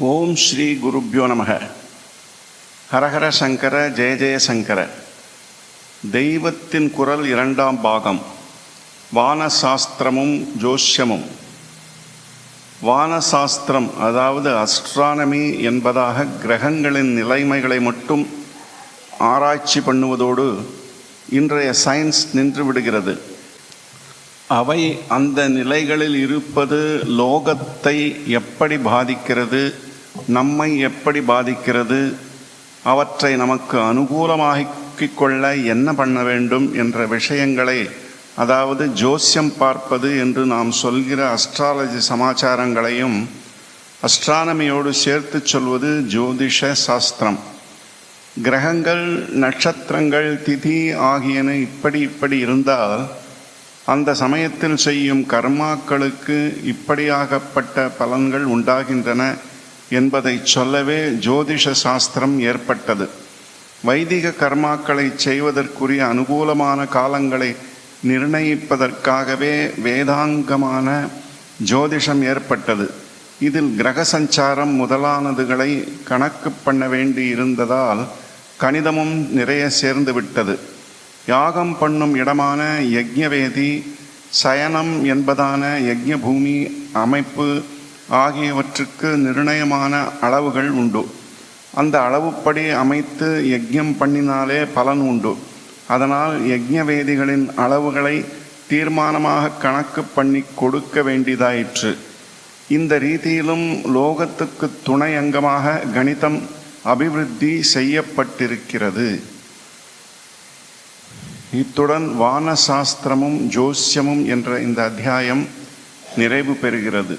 ஓம் ஸ்ரீ குருப்பியோ நமக. ஹரஹர சங்கர ஜெய ஜெயசங்கர தெய்வத்தின் குரல் இரண்டாம் பாகம். வானசாஸ்திரமும் ஜோஷ்யமும். வானசாஸ்திரம் அதாவது அஸ்ட்ரானமி என்பதாக கிரகங்களின் நிலைமைகளை மட்டும் ஆராய்ச்சி பண்ணுவதோடு இன்றைய சயின்ஸ் நின்று விடுகிறது. அவை அந்த நிலைகளில் இருப்பது லோகத்தை எப்படி பாதிக்கிறது நம்மை எப்படி பாதிக்கிறது? அவற்றை நமக்கு அனுகூலமாக்கிக் கொள்ள என்ன பண்ண வேண்டும் என்ற விஷயங்களை அதாவது ஜோசியம் பார்ப்பது என்று நாம் சொல்கிற அஸ்ட்ராலஜி சமாச்சாரங்களையும் அஸ்ட்ரானமியோடு சேர்த்து சொல்வது ஜோதிஷ சாஸ்திரம். கிரகங்கள் நட்சத்திரங்கள் திதி ஆகியன இப்படி இப்படி இருந்தால் அந்த சமயத்தில் செய்யும் கர்மாக்களுக்கு இப்படியாகப்பட்ட பலன்கள் உண்டாகின்றன. என்பதை சொல்லவே ஜோதிஷ சாஸ்திரம் ஏற்பட்டது. வைதிக கர்மாக்களை செய்வதற்குரிய அனுகூலமான காலங்களை நிர்ணயிப்பதற்காகவே வேதாங்கமான ஜோதிஷம் ஏற்பட்டது. இதில் கிரக சஞ்சாரம் முதலானதுகளை கணக்கு பண்ண வேண்டி இருந்ததால் கணிதமும் நிறைய சேர்ந்து விட்டது. யாகம் பண்ணும் இடமான யஜ்ஞவேதி சயனம் என்பதான யஜ்ஞ பூமி அமைப்பு ஆகியவற்றுக்கு நிர்ணயமான அளவுகள் உண்டு. அந்த அளவுப்படி அமைத்து யஜ்யம் பண்ணினாலே பலன் உண்டு. அதனால் யஜ்ஞவேதிகளின் அளவுகளை தீர்மானமாக கணக்கு பண்ணி கொடுக்க வேண்டியதாயிற்று இந்த ரீதியிலும் லோகத்துக்கு துணை அங்கமாக கணிதம் அபிவிருத்தி செய்யப்பட்டிருக்கிறது. இத்துடன் வானசாஸ்திரமும் ஜோசியமும் என்ற இந்த அத்தியாயம் நிறைவு பெறுகிறது.